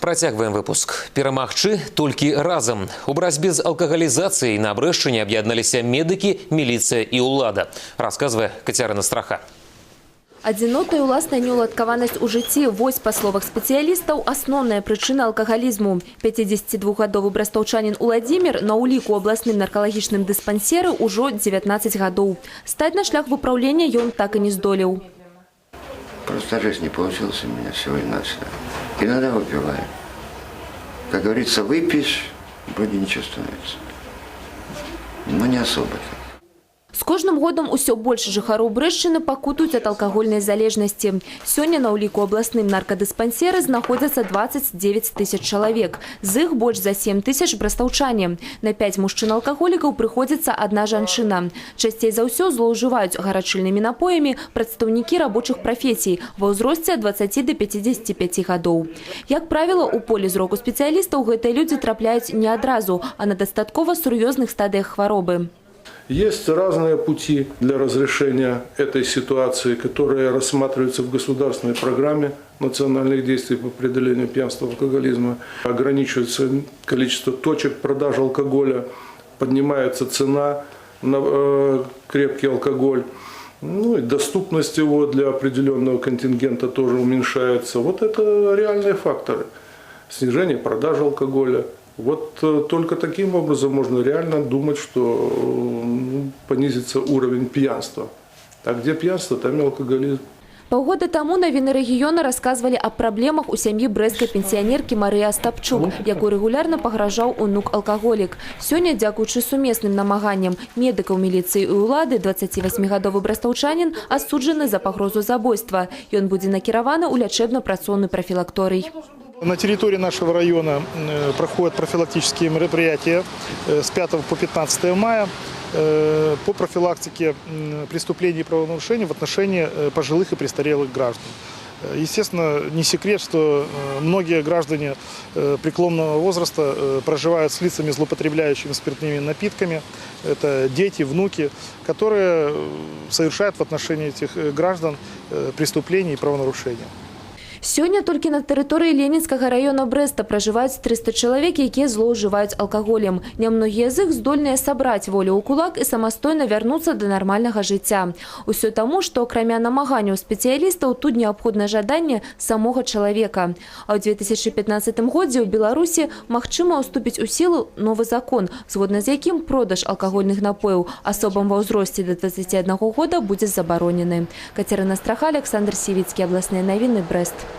Працягваем выпуск. Перамагчы толькі разам. У барацьбе з алкагалізацыяй на Брэшчыне аб'ядналіся медыкі, міліцыя і ўлада. Расказвае Кацярына Страха. Адзінота і ўласная неуладкаванасць у жыцці – вось, па словах спецыялістаў, асноўная прычына алкагалізму. 52-гадовы брастаўчанін Уладзімир на ўліку абласным наркалагічным дыспансеры ўжо 19 гадоў. Стаць на шлях выпраўлення ён так і не здолеў. Просто жизнь не получилась у меня сегодня-навсего. Иногда выпиваю. Как говорится, выпьешь, вроде ничего становится. Но не особо так. З кожным годам усё больш жыхароў Брэшчыны пакутаюць ад алкагольнай залежнасці. Сёння на ўліку абласным наркадыспансеры знаходзяцца 29 тысяч чалавек. З іх больш за 7 тысяч брастаўчане. На 5 мужчын-алкаголікаў прыходзіцца адна жанчына. Часцей за ўсё злоўжываюць гарачыльнымі напоямі прадстаўнікі рабочых прафесій ва ўзросце ад 20 до 55 гадоў. Як правіла, у поле зроку спецыялістаў гэтыя людзі трапляюць не адразу, а на дастаткова сур'ёзных стадыях хваробы. Есть разные пути для разрешения этой ситуации, которые рассматриваются в государственной программе национальных действий по преодолению пьянства и алкоголизма. Ограничивается количество точек продажи алкоголя, поднимается цена на э, крепкий алкоголь. Ну и доступность его для определенного контингента тоже уменьшается. Вот это реальные факторы. Снижение продажи алкоголя, вот э, только таким образом можно реально думать, что э, ну, понизится уровень пьянства. А где пьянство, там и алкоголизм. Паўгода таму навіны рэгіёна расказвалі аб праблемах у сям'і брэскай пенсіянеркі Марыі Астапчук, якой рэгулярна пагражаў унук алкаголік. Сёння, дзякуючы сумесным намаганням медыкаў міліцыі і ўлады, 28гадовы брастаўчанін асуджаны за пагрозу забойства. Ён будзе накіраваны ў лячэбна-працоўны прафілакторый. На территории нашего района э, проходят профилактические мероприятия э, с 5 по 15 мая э, по профилактике преступлений и правонарушений в отношении пожилых и престарелых граждан. Естественно, не секрет, что многие граждане преклонного возраста проживают с лицами, злоупотребляющими спиртными напитками. Это дети, внуки, которые совершают в отношении этих граждан преступления и правонарушения. Сёння толькі на тэрыторыі Ленінскага раёна Брэста пражываюць 300 чалавек, якія злоўжываюць алкаголем. Нямногія з іх здольныя сабраць волю ў кулак і самастойна вярнуцца да нармальнага жыцця. Усё таму, што акрамя намаганняў спецыялістаў тут неабходна жаданне самога чалавека. А ў 2015 годзе ў Беларусі магчыма ўступіць у сілу новы закон, згодна з якім продаж алкагольных напояў асобам ва ўзросце да 21 года будзе забаронены. Кацярына Страха, Александр Сівіцкі, абласныя навіны, Брэст.